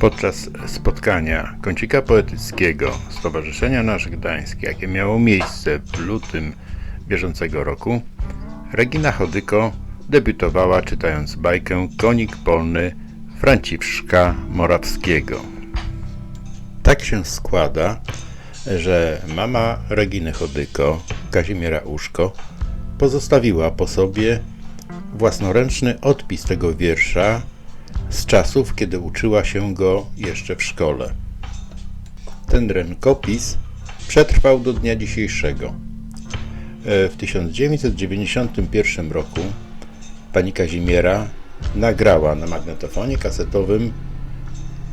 Podczas spotkania kącika poetyckiego Stowarzyszenia Nasz Gdańsk, jakie miało miejsce w lutym bieżącego roku, Regina Chodyko debiutowała czytając bajkę Konik Polny Franciszka Morawskiego. Tak się składa, że mama Reginy Chodyko, Kazimiera Uszko, pozostawiła po sobie własnoręczny odpis tego wiersza z czasów, kiedy uczyła się go jeszcze w szkole. Ten rękopis przetrwał do dnia dzisiejszego. E, W 1991 roku pani Kazimiera nagrała na magnetofonie kasetowym,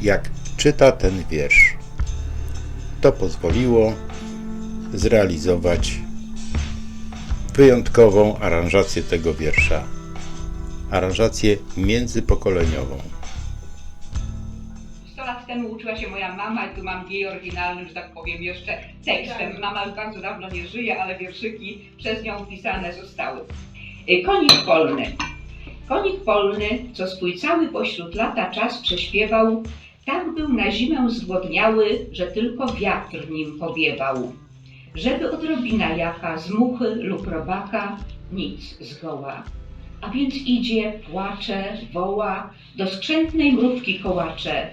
jak czyta ten wiersz. To pozwoliło zrealizować wyjątkową aranżację tego wiersza. Aranżację międzypokoleniową. 100 lat temu uczyła się moja mama i tu mam jej oryginalnym, że tak powiem, jeszcze tekstem. Mama już bardzo dawno nie żyje, ale wierszyki przez nią pisane zostały. Y, Konik polny. Konik polny, co swój cały pośród lata czas prześpiewał, tak był na zimę zgłodniały, że tylko wiatr nim powiewał. Żeby odrobina jaka z muchy lub robaka, nic zgoła. A więc idzie, płacze, woła, do skrzętnej mrówki kołacze.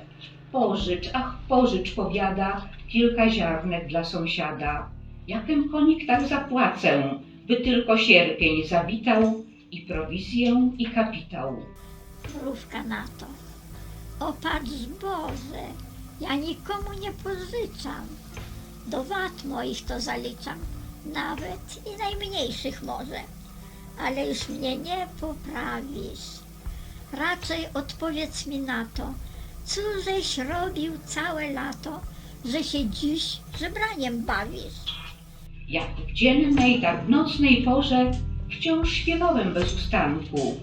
Pożycz, ach pożycz, powiada, kilka ziarnek dla sąsiada. Jakem konik tak zapłacę, by tylko sierpień zawitał i prowizję i kapitał. Mrówka na to. O patrz Boże, ja nikomu nie pożyczam. Do wad moich to zaliczam, nawet i najmniejszych może. Ale już mnie nie poprawisz. Raczej odpowiedz mi na to, cóżeś robił całe lato, że się dziś żebraniem bawisz. Jak w dziennej, tak w nocnej porze wciąż śpiewałem bez ustanku.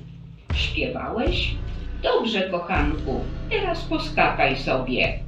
Śpiewałeś? Dobrze, kochanku, teraz poskakaj sobie.